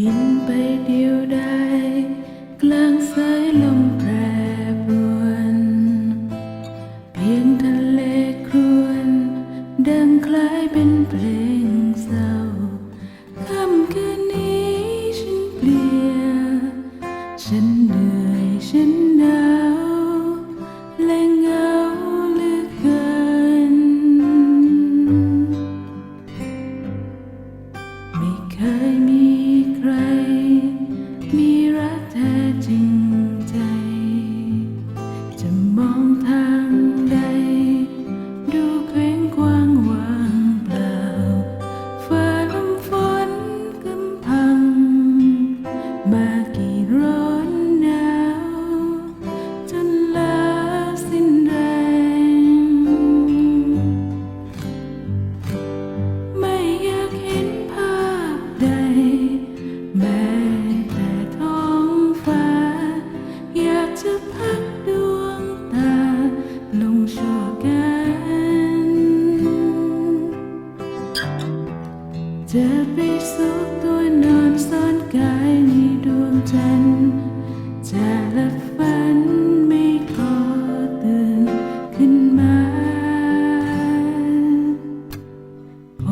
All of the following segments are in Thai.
บินไปเดียวดายกลางสายลมแปรปรวน เพียงทะเลครวญดังคล้ายเป็นเพลงเศร้าค่ำคืนนี้ฉันเปลี่ยนฉันเหนื่อยฉันหนาวและเหงาเหลือเกิน ไม่เคย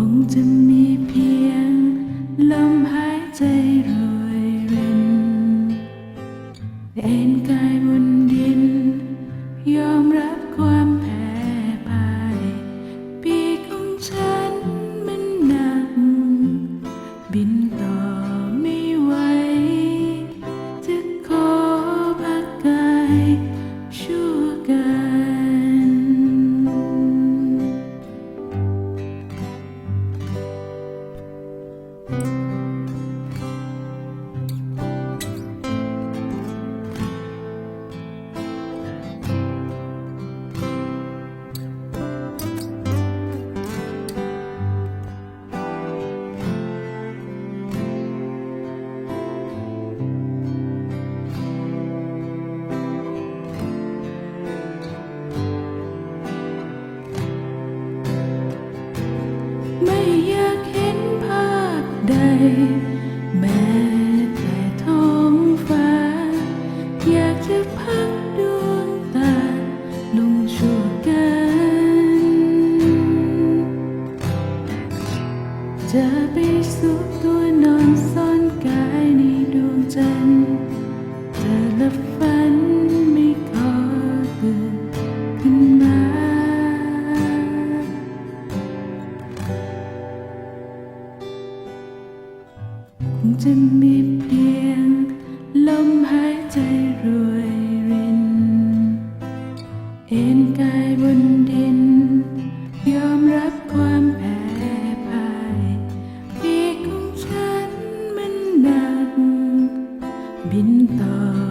งจะมีเพียง ไม่อยากเห็นภาพใด แม้แต่ท้องฟ้า อยากจะพักดวงตา ลงชั่วกัน จะไปสุกตัวนอนซ่อนกายในดวงจันทร์ จะมีเพียง ลมหายใจรวยริน เอ็นกายบนดิน ยอมรับความแพ้พ่ายปีของฉันมันหนัก บินต่อ